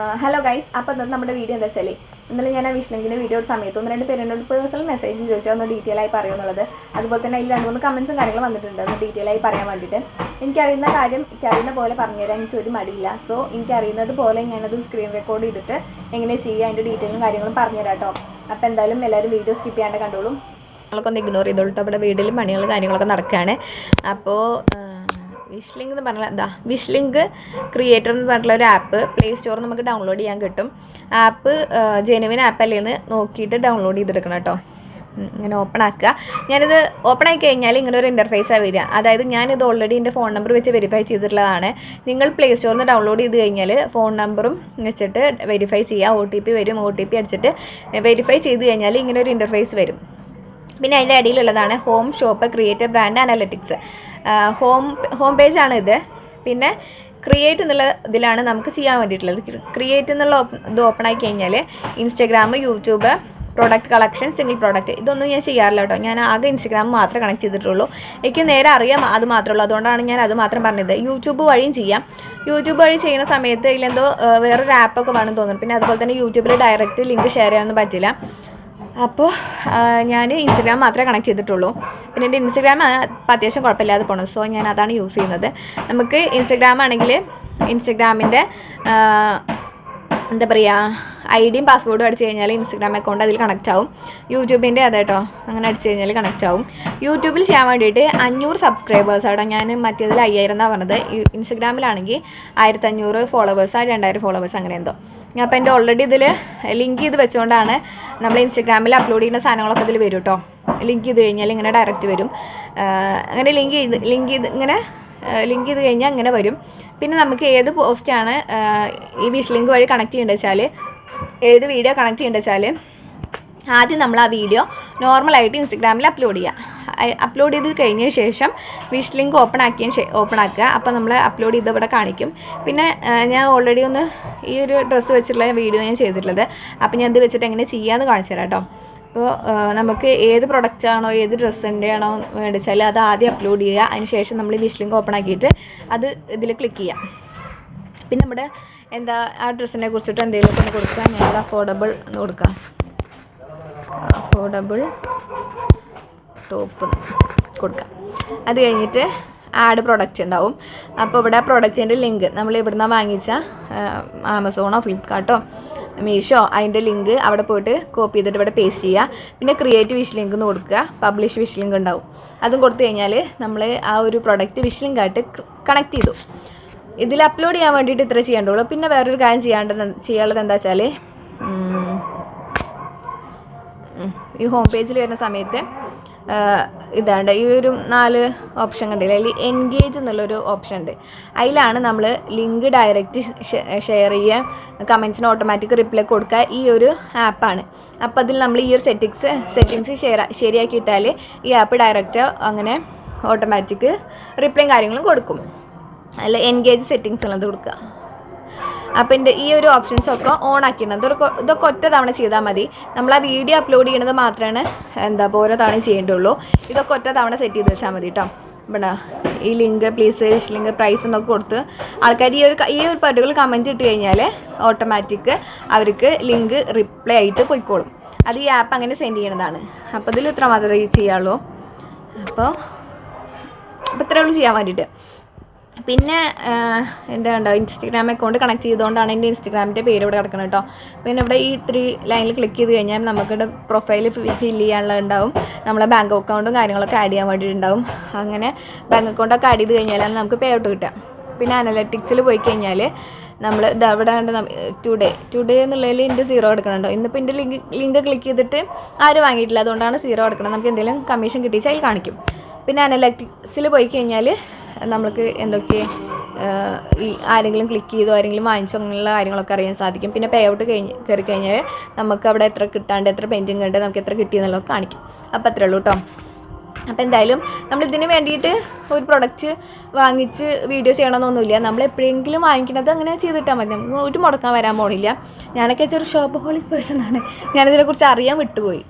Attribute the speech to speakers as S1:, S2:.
S1: Hello guys അപ്പോൾ ഇന്നത്തെ നമ്മുടെ വീഡിയോ എന്താ വെച്ചാൽ ഇന്നലെ ഞാൻ ആ വീഡിയോ ഒരു സമയത്ത് ഒന്ന് രണ്ട് പേരെന്നോട് പേഴ്സണൽ മെസ്സേജ് ചോദിച്ചാൽ ഒന്ന് ഡീറ്റെയിൽ ആയി പറയുന്നുള്ളത് അതുപോലെ തന്നെ അതിൽ രണ്ട് മൂന്ന് കമൻസും കാര്യങ്ങളും വന്നിട്ടുണ്ട്. ഒന്ന് ഡീറ്റെയിൽ ആയി പറയാൻ വേണ്ടിയിട്ട്. എനിക്കറിയുന്ന കാര്യം എനിക്കറിയുന്ന പോലെ പറഞ്ഞുതരാൻ എനിക്ക് ഒരു മടിയില്ല. സോ എനിക്കറിയുന്നത് പോലെ ഞാനത് സ്ക്രീൻ റെക്കോർഡ് ചെയ്തിട്ട് എങ്ങനെ ചെയ്യുക അതിന്റെ ഡീറ്റെയിലും കാര്യങ്ങളും പറഞ്ഞുതരാം കേട്ടോ അപ്പോൾ എന്തായാലും എല്ലാവരും വീഡിയോ സ്കിപ്പ് ചെയ്യാണ്ട് കണ്ടോളും. നമ്മളൊക്കെ ഒന്ന് ഇഗ്നോർ ചെയ്തോളൂ അവിടെ വീട്ടിലും പണികളും കാര്യങ്ങളൊക്കെ നടക്കുകയാണ് അപ്പോൾ വിഷ് ലിങ്ക് എന്ന് പറഞ്ഞാൽ എന്താ വിഷ് ലിങ്ക് ക്രിയേറ്റർ എന്ന് പറഞ്ഞിട്ടുള്ള ഒരു ആപ്പ് പ്ലേ സ്റ്റോറിൽ നമുക്ക് ഡൗൺലോഡ് ചെയ്യാൻ കിട്ടും. ആപ്പ് ജെനുവിൻ ആപ്പ് അല്ലേന്ന് നോക്കിയിട്ട് ഡൗൺലോഡ് ചെയ്തെടുക്കണം കേട്ടോ. ഇങ്ങനെ ഓപ്പൺ ആക്കുക. ഞാനിത് ഓപ്പൺ ആക്കി കഴിഞ്ഞാൽ ഇങ്ങനെ ഒരു ഇന്റർഫേസാണ് വരിക. അതായത് ഞാനിത് ഓൾറെഡി എന്റെ ഫോൺ നമ്പർ വെച്ച് വെരിഫൈ ചെയ്തിട്ടുള്ളതാണ്. നിങ്ങൾ പ്ലേ സ്റ്റോറിൽ നിന്ന് ഡൗൺലോഡ് ചെയ്ത് കഴിഞ്ഞാൽ ഫോൺ നമ്പറും വെച്ചിട്ട് വെരിഫൈ ചെയ്യുക. ഒ ടി പി വരും ഒ ടി പി അടിച്ചിട്ട് വെരിഫൈ ചെയ്ത് കഴിഞ്ഞാൽ ഇങ്ങനെ ഒരു ഇന്റർഫേസ് വരും. പിന്നെ അതിന്റെ അടിയിലുള്ളതാണ് home shop creator brand analytics home home പേജാണ് ഇത്. പിന്നെ ക്രിയേറ്റ് എന്നുള്ള ഇതിലാണ് നമുക്ക് ചെയ്യാൻ വേണ്ടിയിട്ടുള്ളത്. ക്രിയേറ്റ് എന്നുള്ള ഇത് ഓപ്പൺ ആക്കി കഴിഞ്ഞാൽ Instagram YouTube product collection single product ഇതൊന്നും ഞാൻ ചെയ്യാറില്ല കേട്ടോ. ഞാൻ ആകെ ഇൻസ്റ്റാഗ്രാം മാത്രമേ കണക്ട് ചെയ്തിട്ടുള്ളൂ. എനിക്ക് നേരെ അറിയാം അത് മാത്രമേ ഉള്ളൂ അതുകൊണ്ടാണ് ഞാൻ അത് മാത്രം പറഞ്ഞത്. യൂട്യൂബ് വഴിയും ചെയ്യാം. യൂട്യൂബ് വഴി ചെയ്യുന്ന സമയത്ത് ഇതിലെന്തോ വേറൊരു ആപ്പൊക്കെ വേണം തോന്നുന്നു. പിന്നെ അതുപോലെ തന്നെ യൂട്യൂബിൽ ഡയറക്റ്റ് ലിങ്ക് ഷെയർ ചെയ്യാനൊന്നും പറ്റില്ല. അപ്പോൾ ഞാൻ ഇൻസ്റ്റഗ്രാം മാത്രമേ കണക്ട് ചെയ്തിട്ടുള്ളൂ. പിന്നെ എന്റെ ഇൻസ്റ്റഗ്രാം അത്യാവശ്യം കുഴപ്പമില്ലാതെ പോകണം സോ ഞാൻ അതാണ് യൂസ് ചെയ്യുന്നത്. നമുക്ക് ഇൻസ്റ്റഗ്രാം ആണെങ്കിൽ ഇൻസ്റ്റഗ്രാമിന്റെ എന്താ പറയുക ഐ ഡിയും പാസ്വേഡും അടിച്ച് കഴിഞ്ഞാൽ ഇൻസ്റ്റഗ്രാം അക്കൗണ്ട് അതിൽ കണക്റ്റ് ആവും. യൂട്യൂബിന്റെ അതെ കേട്ടോ അങ്ങനെ അടിച്ച് കഴിഞ്ഞാൽ കണക്റ്റ് ആവും. യൂട്യൂബിൽ ചെയ്യാൻ വേണ്ടിയിട്ട് അഞ്ഞൂറ് സബ്സ്ക്രൈബേഴ്സ് ആണ് ഞാൻ മറ്റേതിൽ അയ്യായിരം എന്നാണ് പറഞ്ഞത്. ഇൻസ്റ്റഗ്രാമിലാണെങ്കിൽ ആയിരത്തഞ്ഞൂറ് ഫോളോവേഴ്സ് രണ്ടായിരം ഫോളോവേഴ്സ് അങ്ങനെ എന്തോ. അപ്പോൾ എന്റെ ഓൾറെഡി ഇതിൽ ലിങ്ക് ചെയ്ത് വെച്ചുകൊണ്ടാണ് നമ്മൾ ഇൻസ്റ്റഗ്രാമിൽ അപ്ലോഡ് ചെയ്യുന്ന സാധനങ്ങളൊക്കെ ഇതിൽ വരും കേട്ടോ ലിങ്ക് ചെയ്ത് കഴിഞ്ഞാൽ ഇങ്ങനെ ഡയറക്റ്റ് വരും. അങ്ങനെ ലിങ്ക് ചെയ്ത് ലിങ്ക് ചെയ്ത് ഇങ്ങനെ ലിങ്ക് ചെയ്ത് കഴിഞ്ഞാൽ അങ്ങനെ വരും. പിന്നെ നമുക്ക് ഏത് പോസ്റ്റാണ് ഈ വിഷ് ലിങ്ക് വഴി കണക്ട് ചെയ്യേണ്ടത് വെച്ചാൽ ഏത് വീഡിയോ കണക്ട് ചെയ്യേണ്ടത് വെച്ചാൽ ആദ്യം നമ്മൾ ആ വീഡിയോ നോർമലായിട്ട് ഇൻസ്റ്റഗ്രാമിൽ അപ്ലോഡ് ചെയ്യുക അപ്ലോഡ് ചെയ്ത് കഴിഞ്ഞ ശേഷം വിഷ് ലിങ്ക് ഓപ്പൺ ആക്കിയ ഓപ്പൺ ആക്കുക. അപ്പോൾ നമ്മൾ അപ്ലോഡ് ചെയ്ത് ഇവിടെ കാണിക്കും. പിന്നെ ഞാൻ ഓൾറെഡി ഒന്ന് ഈ ഒരു ഡ്രസ്സ് വെച്ചിട്ടുള്ള വീഡിയോ ഞാൻ ചെയ്തിട്ടുള്ളത്. അപ്പോൾ ഞാൻ ഇത് വെച്ചിട്ട് എങ്ങനെ ചെയ്യാമെന്ന് കാണിച്ചു തരാം കേട്ടോ. അപ്പോൾ നമുക്ക് ഏത് പ്രൊഡക്റ്റ് ആണോ ഏത് ഡ്രസ്സിന്റെ ആണോ മേടിച്ചാൽ അത് ആദ്യം അപ്ലോഡ് ചെയ്യുക. അതിന് ശേഷം നമ്മൾ വിഷ് ലിങ്ക് ഓപ്പൺ ആക്കിയിട്ട് അത് ഇതിൽ ക്ലിക്ക് ചെയ്യാം. പിന്നെ നമ്മുടെ എന്താ ആ ഡ്രസ്സിനെ കുറിച്ചിട്ട് എന്തെങ്കിലുമൊക്കെ ഒന്ന് കൊടുക്കുക. ഞങ്ങൾ അഫോർഡബിൾ എന്ന് കൊടുക്കാം അഫോർഡബിൾ ടോപ്പ് കൊടുക്കാം അത് കഴിഞ്ഞിട്ട് ആഡ് പ്രൊഡക്റ്റ് ഉണ്ടാവും. അപ്പോൾ ഇവിടെ പ്രൊഡക്റ്റിന്റെ ലിങ്ക് നമ്മൾ ഇവിടുന്ന് വാങ്ങിച്ച ആമസോണോ ഫ്ലിപ്കാർട്ടോ മീഷോ അതിന്റെ ലിങ്ക് അവിടെ പോയിട്ട് കോപ്പി ചെയ്തിട്ട് ഇവിടെ പേസ്റ്റ് ചെയ്യുക. പിന്നെ ക്രിയേറ്റ് വിഷ് ലിങ്ക് എന്ന് കൊടുക്കുക. പബ്ലിഷ് വിഷ് ലിങ്ക് ഉണ്ടാവും. അതും കൊടുത്തു കഴിഞ്ഞാൽ നമ്മൾ ആ ഒരു പ്രൊഡക്റ്റ് വിഷ് ലിങ്കായിട്ട് കണക്ട് ചെയ്തു. ഇതിൽ അപ്ലോഡ് ചെയ്യാൻ വേണ്ടിയിട്ട് ഇത്ര ചെയ്യേണ്ടുള്ളൂ. പിന്നെ വേറൊരു കാര്യം ചെയ്യാണ്ടത് ചെയ്യാനുള്ളത് എന്താ വെച്ചാൽ ഈ ഹോം പേജിൽ വരുന്ന സമയത്ത് ഇതാണ്ട് ഈ ഒരു നാല് ഓപ്ഷൻ കണ്ടില്ല? അതിൽ എൻഗേജ് എന്നുള്ളൊരു ഓപ്ഷൻ ഉണ്ട്. അതിലാണ് നമ്മൾ ലിങ്ക് ഡയറക്റ്റ് ഷെയർ ചെയ്യുക. കമൻസിന് ഓട്ടോമാറ്റിക് റിപ്ലൈ കൊടുക്കുക. ഈ ഒരു ആപ്പാണ് അപ്പോൾ അതിൽ നമ്മൾ ഈ ഒരു സെറ്റിങ്സ് സെറ്റിങ്സ് ഷെയർ ശരിയാക്കിയിട്ടാൽ ഈ ആപ്പ് ഡയറക്റ്റ് അങ്ങനെ ഓട്ടോമാറ്റിക് റിപ്ലൈയും കാര്യങ്ങളും കൊടുക്കും. അല്ല എൻഗേജ് സെറ്റിങ്സ് ഉള്ളത് കൊടുക്കുക. അപ്പം എന്റെ ഈ ഒരു ഓപ്ഷൻസ് ഒക്കെ ഓൺ ആക്കിയിട്ടുണ്ട്. ഇതൊക്കെ ഇതൊക്കെ ഒറ്റ തവണ ചെയ്താൽ മതി. നമ്മൾ ആ വീഡിയോ അപ്ലോഡ് ചെയ്യണത് മാത്രമാണ് എന്താ ഓരോ തവണ ചെയ്യേണ്ടുള്ളൂ. ഇതൊക്കെ ഒറ്റ തവണ സെറ്റ് ചെയ്ത് വെച്ചാൽ മതി കേട്ടോ ഇവിടെ ഈ ലിങ്ക് പ്ലീസ് ലിങ്ക് പ്രൈസ് എന്നൊക്കെ കൊടുത്ത് ആൾക്കാർ ഈ ഒരു ഈ ഒരു പർട്ടിക്കുലർ കമന്റ് ഇട്ട് കഴിഞ്ഞാൽ ഓട്ടോമാറ്റിക് അവർക്ക് ലിങ്ക് റിപ്ലൈ ആയിട്ട് പോയിക്കോളും. അത് ഈ ആപ്പ് അങ്ങനെ സെൻഡ് ചെയ്യണതാണ് അപ്പോൾ ഇതിൽ ഇത്ര മാത്രമേ ചെയ്യാവുള്ളൂ അപ്പോൾ അപ്പോൾ ഇത്രയേ ഉള്ളൂ ചെയ്യാൻ വേണ്ടിയിട്ട്. പിന്നെ എന്റെ ഉണ്ടോ ഇൻസ്റ്റഗ്രാം അക്കൗണ്ട് കണക്ട് ചെയ്തുകൊണ്ടാണ് എന്റെ ഇൻസ്റ്റഗ്രാമിന്റെ പേര് ഇവിടെ കിടക്കുന്നത് കേട്ടോ. പിന്നെ ഇവിടെ ഈ ത്രീ ലൈനിൽ ക്ലിക്ക് ചെയ്ത് കഴിഞ്ഞാൽ നമുക്കിവിടെ പ്രൊഫൈൽ ഫിൽ ചെയ്യാനുള്ള ഉണ്ടാവും നമ്മളെ ബാങ്ക് അക്കൗണ്ടും കാര്യങ്ങളൊക്കെ ആഡ് ചെയ്യാൻ വേണ്ടിയിട്ടുണ്ടാവും. അങ്ങനെ ബാങ്ക് അക്കൗണ്ടൊക്കെ ആഡ് ചെയ്ത് കഴിഞ്ഞാലാണ് നമുക്ക് പേ ഔട്ട് കിട്ടുക. പിന്നെ അനലറ്റിക്സിൽ പോയി കഴിഞ്ഞാൽ നമ്മൾ ഇത് അവിടെ ടുഡേ ടുഡേ എന്നുള്ളതിൽ ഇന്റെ സീറോ എടുക്കണുണ്ടോ. ഇന്നിപ്പോൾ എന്റെ ലിങ്ക് ലിങ്ക് ക്ലിക്ക് ചെയ്തിട്ട് ആരും വാങ്ങിയിട്ടില്ല. അതുകൊണ്ടാണ് സീറോ എടുക്കണം നമുക്ക് എന്തെങ്കിലും കമ്മീഷൻ കിട്ടിച്ചാൽ അതിൽ കാണിക്കും. പിന്നെ അനലറ്റിക്സിൽ പോയി കഴിഞ്ഞാൽ നമുക്ക് എന്തൊക്കെ ഈ ആരെങ്കിലും ക്ലിക്ക് ചെയ്തോ ആരെങ്കിലും വാങ്ങിച്ചോ അങ്ങനെയുള്ള കാര്യങ്ങളൊക്കെ അറിയാൻ സാധിക്കും. പിന്നെ പേ ഔട്ട് കഴിഞ്ഞ് കയറി കഴിഞ്ഞാൽ നമുക്ക് അവിടെ എത്ര കിട്ടാണ്ട് എത്ര പെൻഡിങ് ഉണ്ട് നമുക്ക് എത്ര കിട്ടിയെന്നുള്ളത് കാണിക്കും. അപ്പോൾ അത്രേ ഉള്ളൂ കേട്ടോ അപ്പോൾ എന്തായാലും നമ്മൾ ഇതിന് വേണ്ടിയിട്ട് ഒരു പ്രൊഡക്റ്റ് വാങ്ങിച്ച് വീഡിയോ ചെയ്യണമെന്നൊന്നുമില്ല. നമ്മൾ എപ്പോഴെങ്കിലും വാങ്ങിക്കുന്നത് അങ്ങനെ ചെയ്തിട്ടാൽ മതി. നമുക്ക് ഒരു മുടക്കാൻ വരാൻ പോണില്ല. ഞാനൊക്കെ ചെറിയ ഷോപ്പ് ഹോളിക് പേഴ്സൺ ആണ്. ഞാനിതിനെക്കുറിച്ച് അറിയാൻ വിട്ടുപോയി.